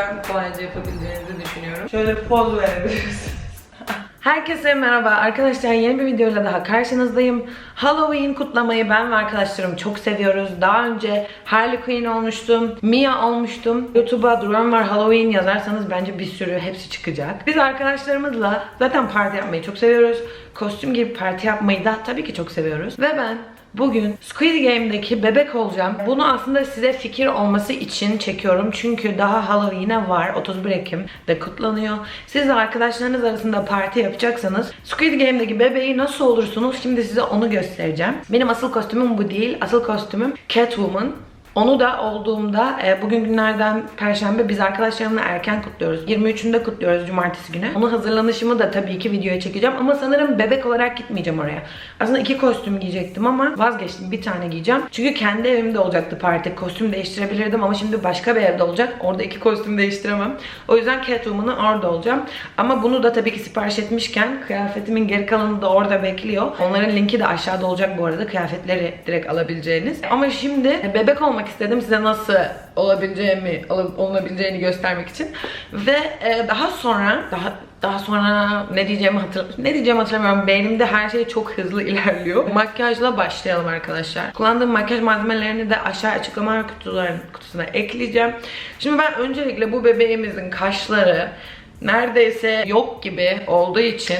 yüzden kolayca yapabileceğinizi düşünüyorum. Şöyle poz verebilirsiniz. Herkese merhaba arkadaşlar yeni bir videoyla daha karşınızdayım. Halloween kutlamayı ben ve arkadaşlarım çok seviyoruz. Daha önce Harley Quinn olmuştum, Mia olmuştum. YouTube'a Duran var Halloween yazarsanız bence bir sürü hepsi çıkacak. Biz arkadaşlarımızla zaten parti yapmayı çok seviyoruz. Kostüm giyip parti yapmayı da tabii ki çok seviyoruz. Ve ben Bugün Squid Game'deki bebek olacağım. Bunu aslında size fikir olması için çekiyorum. Çünkü daha Halloween'e var. 31 Ekim'de kutlanıyor. Siz arkadaşlarınız arasında parti yapacaksanız Squid Game'deki bebeği nasıl olursunuz? Şimdi size onu göstereceğim. Benim asıl kostümüm bu değil. Asıl kostümüm Catwoman. Onu da olduğumda e, bugün günlerden perşembe biz arkadaşlarımla erken kutluyoruz. 23'ünde kutluyoruz cumartesi günü. Onun hazırlanışımı da tabii ki videoya çekeceğim ama sanırım bebek olarak gitmeyeceğim oraya. Aslında iki kostüm giyecektim ama vazgeçtim. Bir tane giyeceğim. Çünkü kendi evimde olacaktı parti. Kostüm değiştirebilirdim ama şimdi başka bir evde olacak. Orada iki kostüm değiştiremem. O yüzden Catwoman'ı orada olacağım. Ama bunu da tabii ki sipariş etmişken kıyafetimin geri kalanı da orada bekliyor. Onların linki de aşağıda olacak bu arada. Kıyafetleri direkt alabileceğiniz. Ama şimdi bebek olmak istedim size nasıl olabileceğimi, ol- olunabileceğini göstermek için. Ve e, daha sonra daha daha sonra ne diyeceğimi hatır ne diyeceğimi hatırlamıyorum. Beynimde her şey çok hızlı ilerliyor. Makyajla başlayalım arkadaşlar. Kullandığım makyaj malzemelerini de aşağı açıklama kutusuna ekleyeceğim. Şimdi ben öncelikle bu bebeğimizin kaşları neredeyse yok gibi olduğu için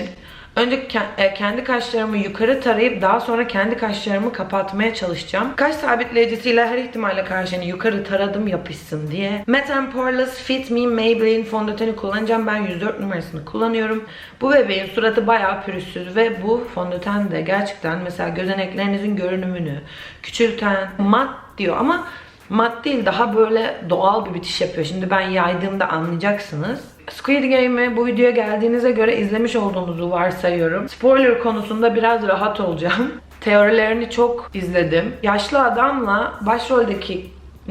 Önce e, kendi kaşlarımı yukarı tarayıp daha sonra kendi kaşlarımı kapatmaya çalışacağım. Kaş sabitleyicisiyle her ihtimalle karşı hani yukarı taradım yapışsın diye. Matte Fit Me Maybelline fondöteni kullanacağım. Ben 104 numarasını kullanıyorum. Bu bebeğin suratı bayağı pürüzsüz ve bu fondöten de gerçekten mesela gözeneklerinizin görünümünü küçülten mat diyor ama mat değil daha böyle doğal bir bitiş yapıyor. Şimdi ben yaydığımda anlayacaksınız. Squid Game'i bu videoya geldiğinize göre izlemiş olduğunuzu varsayıyorum. Spoiler konusunda biraz rahat olacağım. Teorilerini çok izledim. Yaşlı adamla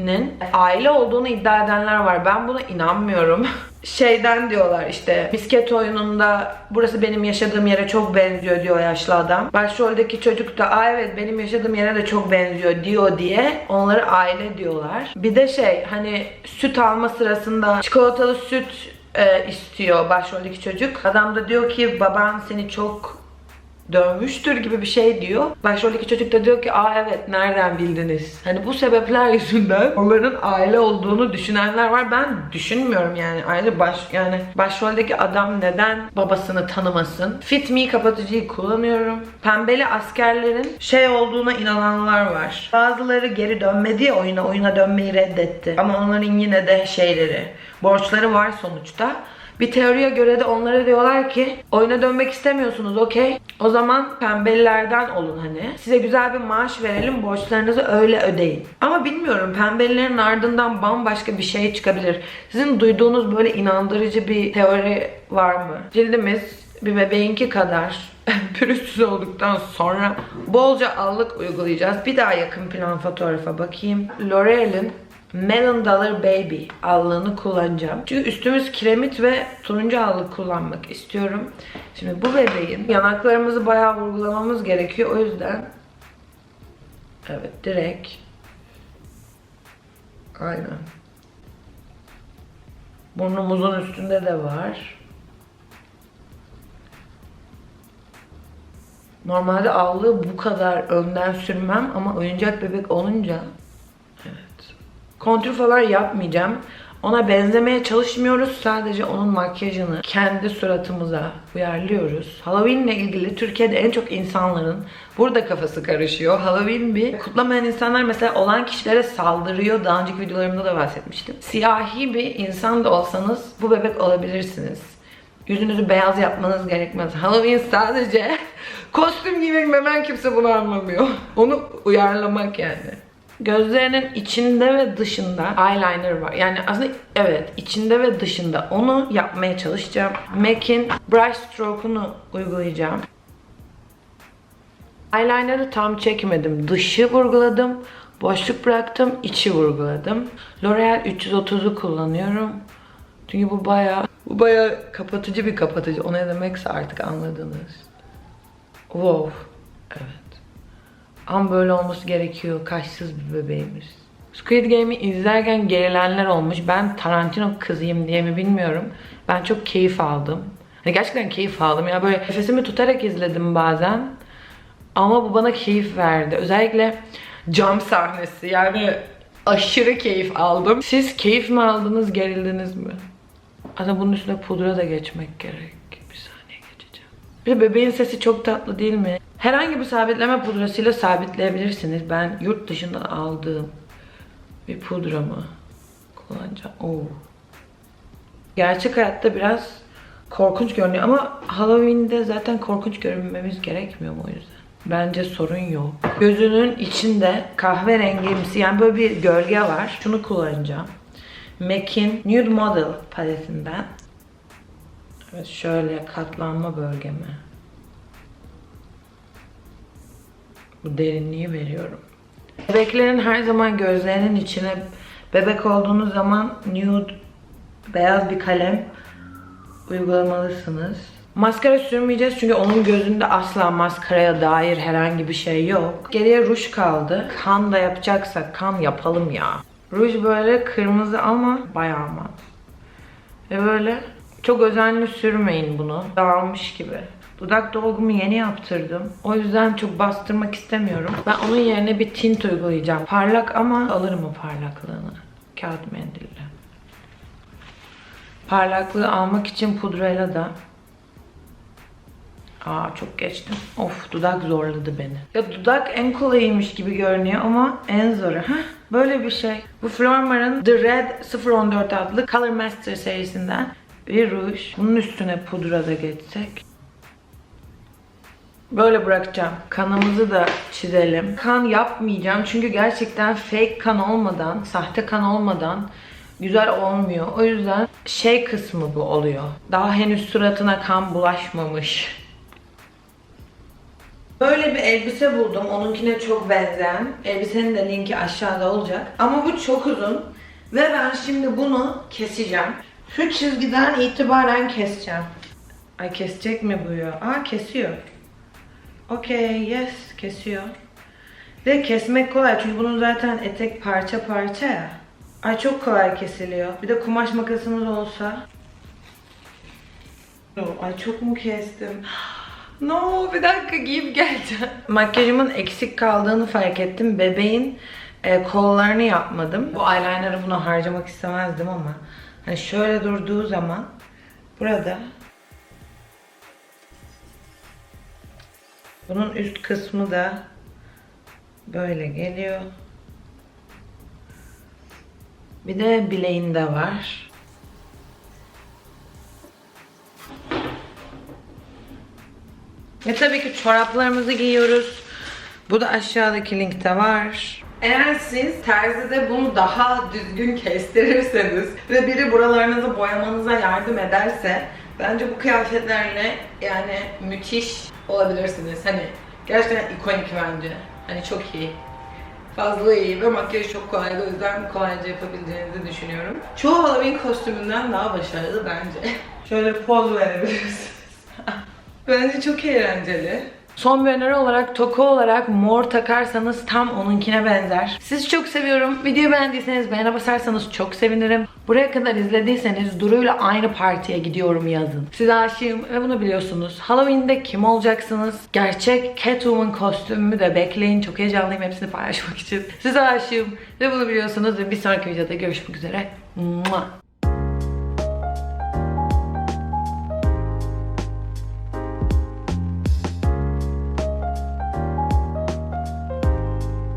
başroldekinin aile olduğunu iddia edenler var. Ben buna inanmıyorum. Şeyden diyorlar işte misket oyununda burası benim yaşadığım yere çok benziyor diyor yaşlı adam. Başroldeki çocuk da aa evet benim yaşadığım yere de çok benziyor diyor diye onları aile diyorlar. Bir de şey hani süt alma sırasında çikolatalı süt e, istiyor başroldeki çocuk. Adam da diyor ki baban seni çok dövmüştür gibi bir şey diyor. Başroldeki çocuk da diyor ki aa evet nereden bildiniz? Hani bu sebepler yüzünden onların aile olduğunu düşünenler var. Ben düşünmüyorum yani aile baş yani başroldeki adam neden babasını tanımasın? Fit Me kapatıcıyı kullanıyorum. Pembeli askerlerin şey olduğuna inananlar var. Bazıları geri dönmedi ya oyuna, oyuna dönmeyi reddetti. Ama onların yine de şeyleri, borçları var sonuçta. Bir teoriye göre de onlara diyorlar ki oyuna dönmek istemiyorsunuz okey. O zaman pembelilerden olun hani. Size güzel bir maaş verelim borçlarınızı öyle ödeyin. Ama bilmiyorum pembelilerin ardından bambaşka bir şey çıkabilir. Sizin duyduğunuz böyle inandırıcı bir teori var mı? Cildimiz bir bebeğinki kadar pürüzsüz olduktan sonra bolca allık uygulayacağız. Bir daha yakın plan fotoğrafa bakayım. L'Oreal'in Melon Dollar Baby allığını kullanacağım. Çünkü üstümüz kiremit ve turuncu allık kullanmak istiyorum. Şimdi bu bebeğin yanaklarımızı bayağı vurgulamamız gerekiyor. O yüzden evet direkt aynen burnumuzun üstünde de var. Normalde allığı bu kadar önden sürmem ama oyuncak bebek olunca. Kontür falan yapmayacağım. Ona benzemeye çalışmıyoruz. Sadece onun makyajını kendi suratımıza uyarlıyoruz. Halloween ile ilgili Türkiye'de en çok insanların burada kafası karışıyor. Halloween bir kutlamayan insanlar mesela olan kişilere saldırıyor. Daha önceki videolarımda da bahsetmiştim. Siyahi bir insan da olsanız bu bebek olabilirsiniz. Yüzünüzü beyaz yapmanız gerekmez. Halloween sadece kostüm giymek hemen kimse bunu anlamıyor. Onu uyarlamak yani. Gözlerinin içinde ve dışında eyeliner var. Yani aslında evet içinde ve dışında onu yapmaya çalışacağım. MAC'in brush stroke'unu uygulayacağım. Eyeliner'ı tam çekmedim. Dışı vurguladım. Boşluk bıraktım. içi vurguladım. L'Oreal 330'u kullanıyorum. Çünkü bu bayağı bu bayağı kapatıcı bir kapatıcı. O ne demekse artık anladınız. Wow. Evet. Ama böyle olması gerekiyor. Kaşsız bir bebeğimiz. Squid Game'i izlerken gerilenler olmuş. Ben Tarantino kızıyım diye mi bilmiyorum. Ben çok keyif aldım. Hani gerçekten keyif aldım. Ya böyle nefesimi tutarak izledim bazen. Ama bu bana keyif verdi. Özellikle cam sahnesi. Yani aşırı keyif aldım. Siz keyif mi aldınız, gerildiniz mi? Aslında bunun üstüne pudra da geçmek gerek. Bir saniye geçeceğim. Bir bebeğin sesi çok tatlı değil mi? Herhangi bir sabitleme pudrasıyla sabitleyebilirsiniz. Ben yurt dışından aldığım bir pudramı kullanacağım. Oo. Gerçek hayatta biraz korkunç görünüyor ama Halloween'de zaten korkunç görünmemiz gerekmiyor mu o yüzden? Bence sorun yok. Gözünün içinde kahverengimsi yani böyle bir gölge var. Şunu kullanacağım. MAC'in Nude Model paletinden. Evet şöyle katlanma bölgeme. Bu derinliği veriyorum. Bebeklerin her zaman gözlerinin içine bebek olduğunuz zaman nude beyaz bir kalem uygulamalısınız. Maskara sürmeyeceğiz çünkü onun gözünde asla maskaraya dair herhangi bir şey yok. Geriye ruj kaldı. Kan da yapacaksak kan yapalım ya. Ruj böyle kırmızı ama bayağı mat. Ve böyle çok özenli sürmeyin bunu. Dağılmış gibi. Dudak dolgumu yeni yaptırdım. O yüzden çok bastırmak istemiyorum. Ben onun yerine bir tint uygulayacağım. Parlak ama alırım o parlaklığını. Kağıt mendille. Parlaklığı almak için pudrayla da Aa çok geçtim. Of dudak zorladı beni. Ya dudak en kolayıymış gibi görünüyor ama en zoru. Heh, böyle bir şey. Bu Flormar'ın The Red 014 adlı Color Master serisinden bir ruj. Bunun üstüne pudra da geçsek. Böyle bırakacağım. Kanımızı da çizelim. Kan yapmayacağım çünkü gerçekten fake kan olmadan, sahte kan olmadan güzel olmuyor. O yüzden şey kısmı bu oluyor. Daha henüz suratına kan bulaşmamış. Böyle bir elbise buldum. Onunkine çok benzeyen. Elbisenin de linki aşağıda olacak. Ama bu çok uzun. Ve ben şimdi bunu keseceğim. Şu çizgiden itibaren keseceğim. Ay kesecek mi bu ya? Aa kesiyor. Okey, yes. Kesiyor. Ve kesmek kolay çünkü bunun zaten etek parça parça ya. Ay çok kolay kesiliyor. Bir de kumaş makasımız olsa. Ay çok mu kestim? No bir dakika giyip geleceğim. Makyajımın eksik kaldığını fark ettim. Bebeğin e, kollarını yapmadım. Bu eyeliner'ı buna harcamak istemezdim ama hani şöyle durduğu zaman burada bunun üst kısmı da böyle geliyor. Bir de bileğinde var. Ve tabii ki çoraplarımızı giyiyoruz. Bu da aşağıdaki linkte var. Eğer siz terzide bunu daha düzgün kestirirseniz ve biri buralarınızı boyamanıza yardım ederse bence bu kıyafetlerle yani müthiş olabilirsiniz. Hani gerçekten ikonik bence. Hani çok iyi. Fazla iyi ve makyaj çok kolay. O yüzden kolayca yapabileceğinizi düşünüyorum. Çoğu Halloween kostümünden daha başarılı bence. Şöyle poz verebilirsiniz. Bence çok eğlenceli. Son bir öneri olarak toka olarak mor takarsanız tam onunkine benzer. Sizi çok seviyorum. Videoyu beğendiyseniz beğene basarsanız çok sevinirim. Buraya kadar izlediyseniz Duru'yla aynı partiye gidiyorum yazın. Size aşığım ve bunu biliyorsunuz. Halloween'de kim olacaksınız? Gerçek Catwoman kostümümü de bekleyin. Çok heyecanlıyım hepsini paylaşmak için. Size aşığım ve bunu biliyorsunuz ve bir sonraki videoda görüşmek üzere. Mua.